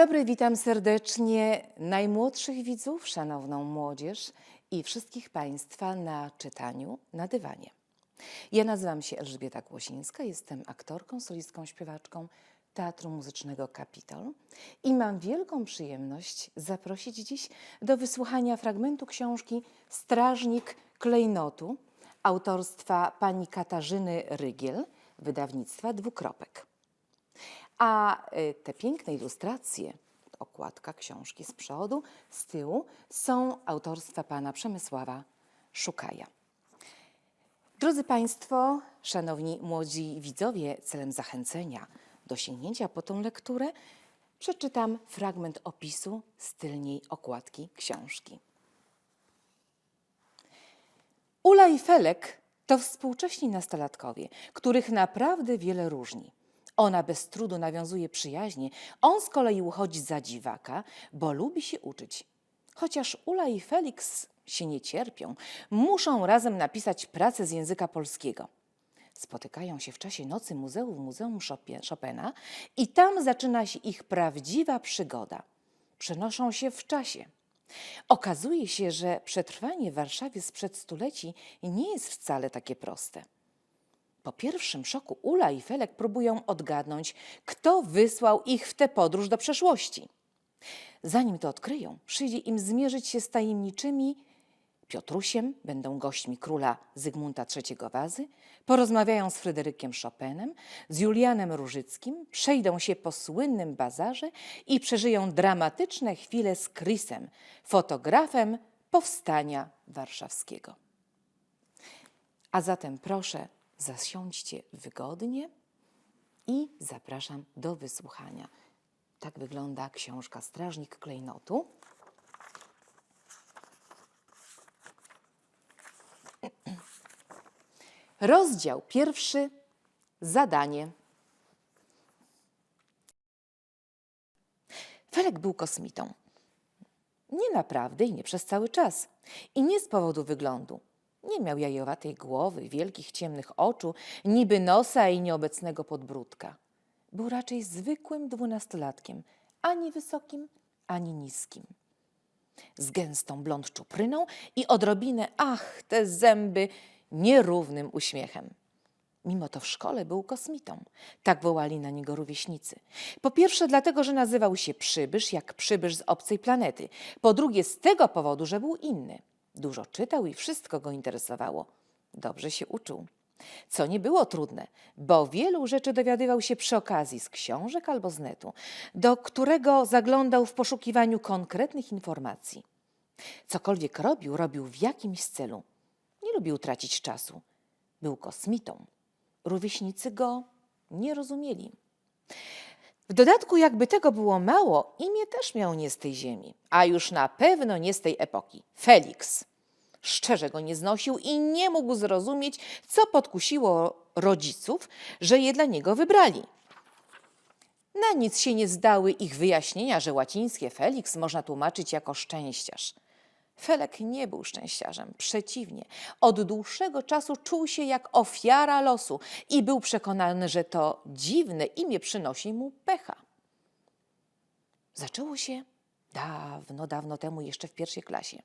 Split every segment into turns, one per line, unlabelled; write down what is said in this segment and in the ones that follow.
dobry, witam serdecznie najmłodszych widzów, szanowną młodzież i wszystkich Państwa na czytaniu na dywanie. Ja nazywam się Elżbieta Głosińska, jestem aktorką, solistką, śpiewaczką Teatru Muzycznego Kapitol i mam wielką przyjemność zaprosić dziś do wysłuchania fragmentu książki Strażnik Klejnotu autorstwa pani Katarzyny Rygiel, wydawnictwa Dwukropek. A y, te piękne ilustracje, okładka książki z przodu, z tyłu, są autorstwa pana Przemysława Szukaja. Drodzy Państwo, szanowni młodzi widzowie, celem zachęcenia do sięgnięcia po tą lekturę, przeczytam fragment opisu z tylniej okładki książki. Ula i Felek to współcześni nastolatkowie, których naprawdę wiele różni. Ona bez trudu nawiązuje przyjaźnie, on z kolei uchodzi za dziwaka, bo lubi się uczyć. Chociaż Ula i Felix się nie cierpią, muszą razem napisać pracę z języka polskiego. Spotykają się w czasie nocy muzeum w Muzeum Chopina i tam zaczyna się ich prawdziwa przygoda. Przenoszą się w czasie. Okazuje się, że przetrwanie w Warszawie sprzed stuleci nie jest wcale takie proste. Po pierwszym szoku Ula i Felek próbują odgadnąć, kto wysłał ich w tę podróż do przeszłości. Zanim to odkryją, przyjdzie im zmierzyć się z tajemniczymi Piotrusiem, będą gośćmi króla Zygmunta III Wazy, porozmawiają z Fryderykiem Chopinem, z Julianem Różyckim, przejdą się po słynnym bazarze i przeżyją dramatyczne chwile z Chrisem, fotografem powstania warszawskiego. A zatem proszę, zasiądźcie wygodnie i zapraszam do wysłuchania. Tak wygląda książka Strażnik Klejnotu. Rozdział pierwszy. Zadanie. Felek był kosmitą. Nie naprawdę i nie przez cały czas. I nie z powodu wyglądu. Nie miał jajowatej głowy, wielkich ciemnych oczu, niby nosa i nieobecnego podbródka. Był raczej zwykłym dwunastolatkiem, ani wysokim, ani niskim. Z gęstą blond czupryną i odrobinę, ach, te zęby, nierównym uśmiechem. Mimo to w szkole był kosmitą. Tak wołali na niego rówieśnicy. Po pierwsze dlatego, że nazywał się przybysz jak przybysz z obcej planety. Po drugie z tego powodu, że był inny. Dużo czytał i wszystko go interesowało. Dobrze się uczył. Co nie było trudne, bo wielu rzeczy dowiadywał się przy okazji z książek albo z netu, do którego zaglądał w poszukiwaniu konkretnych informacji. Cokolwiek robił, robił w jakimś celu. Nie lubił tracić czasu. Był kosmitą. Rówieśnicy go nie rozumieli. W dodatku, jakby tego było mało, imię też miał nie z tej ziemi, a już na pewno nie z tej epoki. Felix. Szczerze go nie znosił i nie mógł zrozumieć, co podkusiło rodziców, że je dla niego wybrali. Na nic się nie zdały ich wyjaśnienia, że łacińskie Felix można tłumaczyć jako szczęściarz. Felek nie był szczęściarzem, przeciwnie. Od dłuższego czasu czuł się jak ofiara losu i był przekonany, że to dziwne imię przynosi mu pecha. Zaczęło się dawno, dawno temu, jeszcze w pierwszej klasie.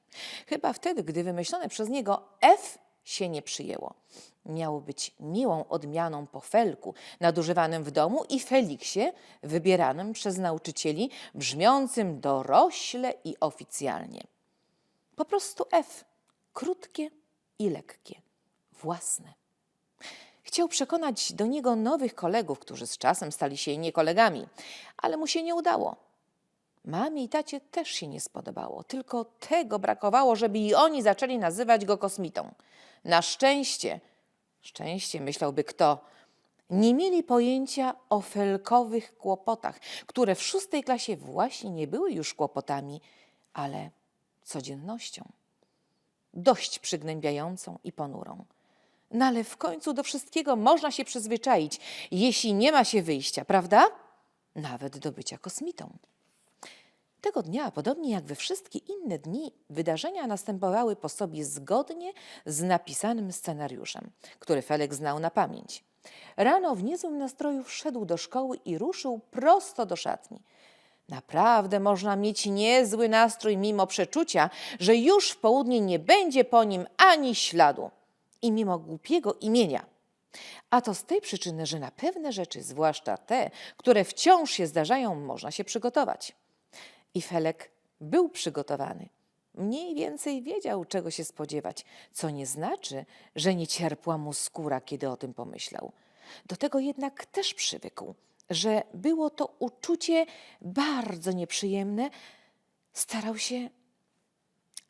Chyba wtedy, gdy wymyślone przez niego F się nie przyjęło. Miało być miłą odmianą po Felku, nadużywanym w domu i Feliksie, wybieranym przez nauczycieli, brzmiącym dorośle i oficjalnie. Po prostu F. Krótkie i lekkie. Własne. Chciał przekonać do niego nowych kolegów, którzy z czasem stali się nie kolegami, ale mu się nie udało. Mamie i tacie też się nie spodobało, tylko tego brakowało, żeby i oni zaczęli nazywać go kosmitą. Na szczęście, szczęście myślałby kto, nie mieli pojęcia o felkowych kłopotach, które w szóstej klasie właśnie nie były już kłopotami, ale codziennością. Dość przygnębiającą i ponurą. No ale w końcu do wszystkiego można się przyzwyczaić, jeśli nie ma się wyjścia, prawda? Nawet do bycia kosmitą. Tego dnia, podobnie jak we wszystkie inne dni, wydarzenia następowały po sobie zgodnie z napisanym scenariuszem, który Felek znał na pamięć. Rano w niezłym nastroju wszedł do szkoły i ruszył prosto do szatni. Naprawdę można mieć niezły nastrój mimo przeczucia, że już w południe nie będzie po nim ani śladu. I mimo głupiego imienia. A to z tej przyczyny, że na pewne rzeczy, zwłaszcza te, które wciąż się zdarzają, można się przygotować. I Felek był przygotowany. Mniej więcej wiedział, czego się spodziewać, co nie znaczy, że nie cierpła mu skóra, kiedy o tym pomyślał. Do tego jednak też przywykł, że było to uczucie bardzo nieprzyjemne. Starał się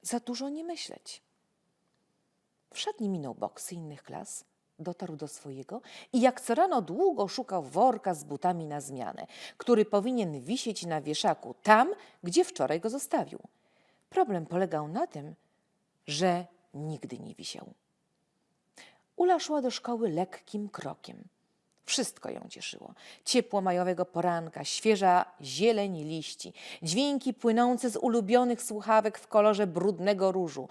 za dużo nie myśleć. Wszedł nie minął boksy innych klas, dotarł do swojego i jak co rano długo szukał worka z butami na zmianę, który powinien wisieć na wieszaku tam, gdzie wczoraj go zostawił. Problem polegał na tym, że nigdy nie wisiał. Ula szła do szkoły lekkim krokiem. Wszystko ją cieszyło. Ciepło majowego poranka, świeża zieleń liści, dźwięki płynące z ulubionych słuchawek w kolorze brudnego różu.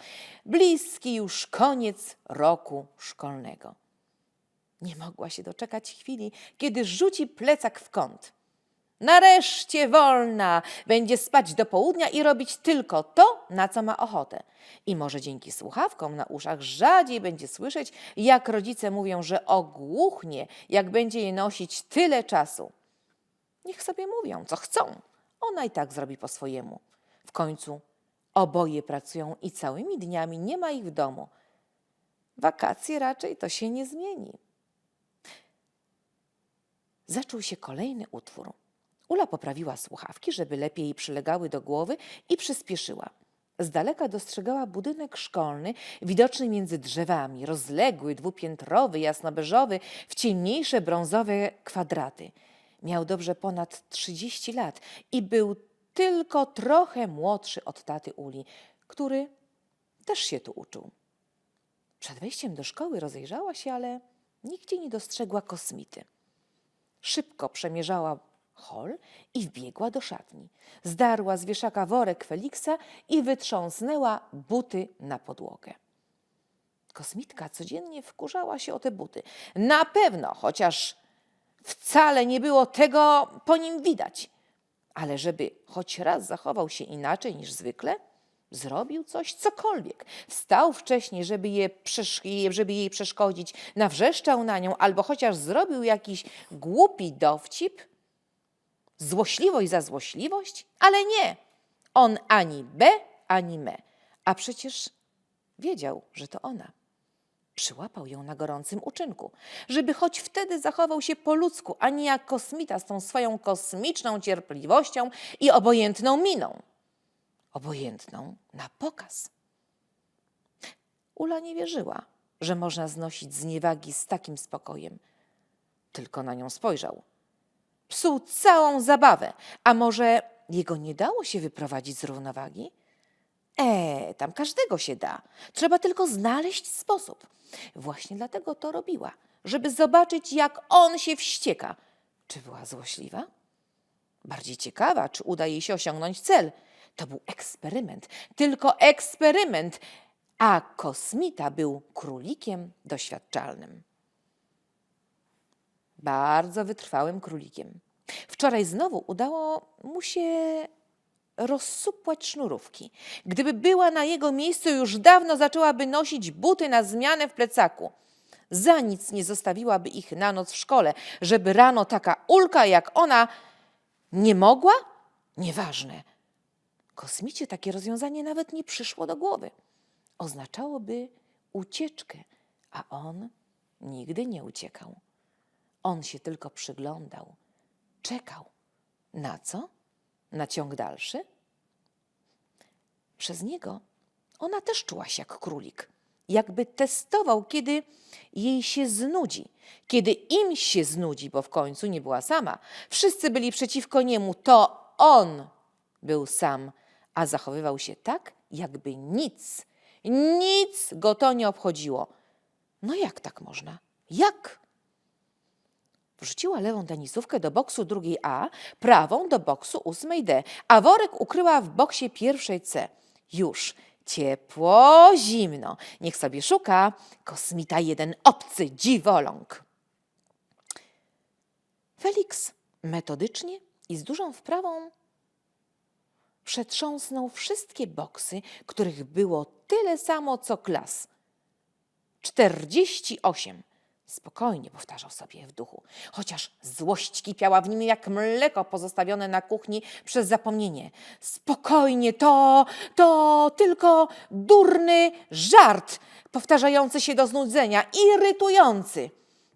Bliski już koniec roku szkolnego. Nie mogła się doczekać chwili, kiedy rzuci plecak w kąt. Nareszcie wolna! Będzie spać do południa i robić tylko to, na co ma ochotę. I może dzięki słuchawkom na uszach rzadziej będzie słyszeć, jak rodzice mówią, że ogłuchnie, jak będzie je nosić tyle czasu. Niech sobie mówią, co chcą. Ona i tak zrobi po swojemu. W końcu oboje pracują i całymi dniami nie ma ich w domu. Wakacje raczej to się nie zmieni. Zaczął się kolejny utwór. Ula poprawiła słuchawki, żeby lepiej przylegały do głowy i przyspieszyła. Z daleka dostrzegała budynek szkolny, widoczny między drzewami, rozległy, dwupiętrowy, jasnobeżowy, w ciemniejsze brązowe kwadraty. Miał dobrze ponad 30 lat i był tylko trochę młodszy od taty Uli, który też się tu uczył. Przed wejściem do szkoły rozejrzała się, ale nigdzie nie dostrzegła kosmity. Szybko przemierzała hol i wbiegła do szatni. Zdarła z wieszaka worek Feliksa i wytrząsnęła buty na podłogę. Kosmitka codziennie wkurzała się o te buty. Na pewno, chociaż wcale nie było tego po nim widać. Ale żeby choć raz zachował się inaczej niż zwykle, zrobił coś, cokolwiek. Wstał wcześniej, żeby, je żeby jej przeszkodzić, nawrzeszczał na nią, albo chociaż zrobił jakiś głupi dowcip, złośliwość za złośliwość, ale nie. On ani B, ani me. A przecież wiedział, że to ona. Przyłapał ją na gorącym uczynku, żeby choć wtedy zachował się po ludzku, a nie jak kosmita z tą swoją kosmiczną cierpliwością i obojętną miną. Obojętną na pokaz. Ula nie wierzyła, że można znosić zniewagi z takim spokojem. Tylko na nią spojrzał. Psuł całą zabawę, a może jego nie dało się wyprowadzić z równowagi? E, tam każdego się da. Trzeba tylko znaleźć sposób. Właśnie dlatego to robiła, żeby zobaczyć, jak on się wścieka. Czy była złośliwa? Bardziej ciekawa, czy uda jej się osiągnąć cel. To był eksperyment, tylko eksperyment, a kosmita był królikiem doświadczalnym. Bardzo wytrwałym królikiem. Wczoraj znowu udało mu się rozsupłać sznurówki. Gdyby była na jego miejscu, już dawno zaczęłaby nosić buty na zmianę w plecaku. Za nic nie zostawiłaby ich na noc w szkole, żeby rano taka ulka jak ona nie mogła? Nieważne. Kosmicie takie rozwiązanie nawet nie przyszło do głowy. Oznaczałoby ucieczkę, a on nigdy nie uciekał. On się tylko przyglądał, czekał. Na co? Na ciąg dalszy? Przez niego ona też czuła się jak królik. Jakby testował, kiedy jej się znudzi. Kiedy im się znudzi, bo w końcu nie była sama. Wszyscy byli przeciwko niemu, to on był sam, a zachowywał się tak, jakby nic, nic go to nie obchodziło. No jak tak można? Jak? Wrzuciła lewą tenisówkę do boksu drugiej A, prawą do boksu ósmej D, a worek ukryła w boksie pierwszej C. Już ciepło, zimno. Niech sobie szuka. Kosmita jeden obcy dziwoląg. Felix metodycznie i z dużą wprawą przetrząsnął wszystkie boksy, których było tyle samo co klas. Czterdzieści osiem. Spokojnie powtarzał sobie w duchu, chociaż złość kipiała w nim jak mleko pozostawione na kuchni przez zapomnienie. Spokojnie, to, to tylko durny żart, powtarzający się do znudzenia, irytujący.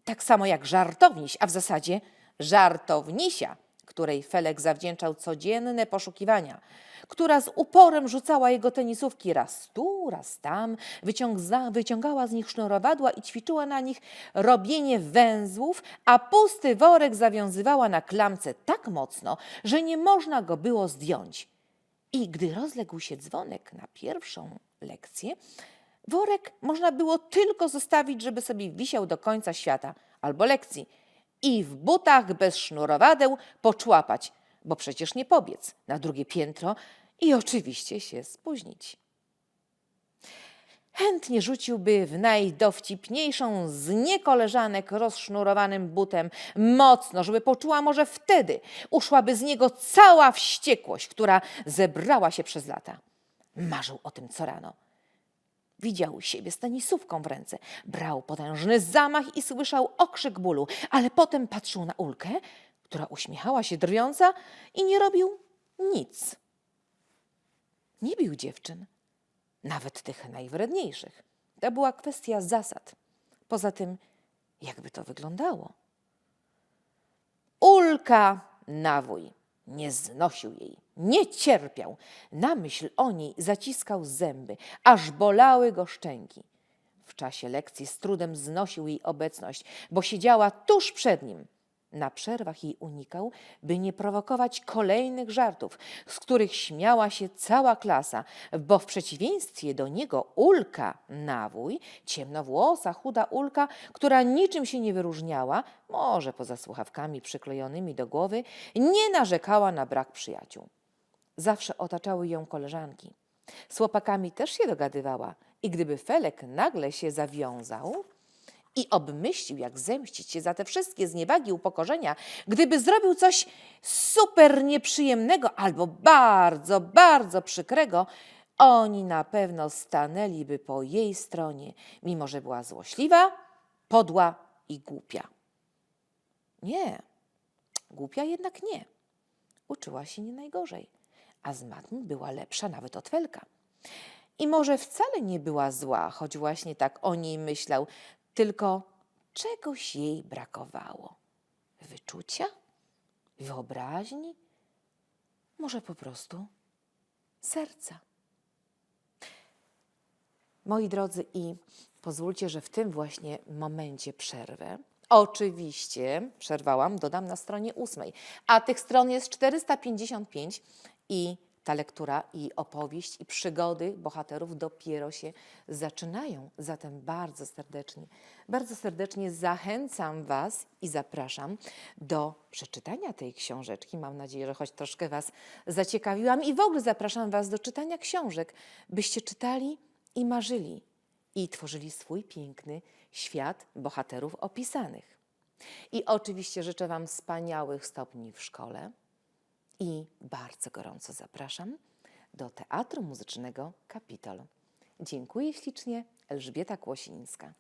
Tak samo jak żartowniś, a w zasadzie żartownisia, której Felek zawdzięczał codzienne poszukiwania, która z uporem rzucała jego tenisówki raz tu, raz tam, wyciąga, wyciągała z nich sznurowadła i ćwiczyła na nich robienie węzłów, a pusty worek zawiązywała na klamce tak mocno, że nie można go było zdjąć. I gdy rozległ się dzwonek na pierwszą lekcję, worek można było tylko zostawić, żeby sobie wisiał do końca świata albo lekcji i w butach bez sznurowadeł poczłapać, bo przecież nie pobiec na drugie piętro i oczywiście się spóźnić. Chętnie rzuciłby w najdowcipniejszą z niekoleżanek rozsznurowanym butem mocno, żeby poczuła może wtedy uszłaby z niego cała wściekłość, która zebrała się przez lata. Marzył o tym co rano. Widział siebie z tenisówką w ręce, brał potężny zamach i słyszał okrzyk bólu, ale potem patrzył na Ulkę, która uśmiechała się drwiąca i nie robił nic. Nie bił dziewczyn, nawet tych najwredniejszych. To była kwestia zasad. Poza tym, jakby to wyglądało? Ulka nawój. Nie znosił jej, nie cierpiał. Na myśl o niej zaciskał zęby, aż bolały go szczęki. W czasie lekcji z trudem znosił jej obecność, bo siedziała tuż przed nim. Na przerwach jej unikał, by nie prowokować kolejnych żartów, z których śmiała się cała klasa, bo w przeciwieństwie do niego Ulka Nawój, ciemnowłosa, chuda Ulka, która niczym się nie wyróżniała, może poza słuchawkami przyklejonymi do głowy, nie narzekała na brak przyjaciół. Zawsze otaczały ją koleżanki. Z chłopakami też się dogadywała i gdyby Felek nagle się zawiązał, i obmyślił, jak zemścić się za te wszystkie zniewagi, upokorzenia, gdyby zrobił coś super nieprzyjemnego albo bardzo, bardzo przykrego, oni na pewno stanęliby po jej stronie, mimo że była złośliwa, podła i głupia. Nie, głupia jednak nie. Uczyła się nie najgorzej, a z matmy była lepsza nawet od Felka. I może wcale nie była zła, choć właśnie tak o niej myślał, tylko czegoś jej brakowało. Wyczucia? Wyobraźni? Może po prostu serca. Moi drodzy, i pozwólcie, że w tym właśnie momencie przerwę. Oczywiście przerwałam, dodam na stronie ósmej, a tych stron jest 455 i ta lektura i opowieść i przygody bohaterów dopiero się zaczynają. Zatem bardzo serdecznie, bardzo serdecznie zachęcam Was i zapraszam do przeczytania tej książeczki. Mam nadzieję, że choć troszkę Was zaciekawiłam i w ogóle zapraszam Was do czytania książek, byście czytali i marzyli i tworzyli swój piękny świat bohaterów opisanych. I oczywiście życzę Wam wspaniałych stopni w szkole i bardzo gorąco zapraszam do Teatru Muzycznego Kapitol. Dziękuję ślicznie, Elżbieta Kłosińska.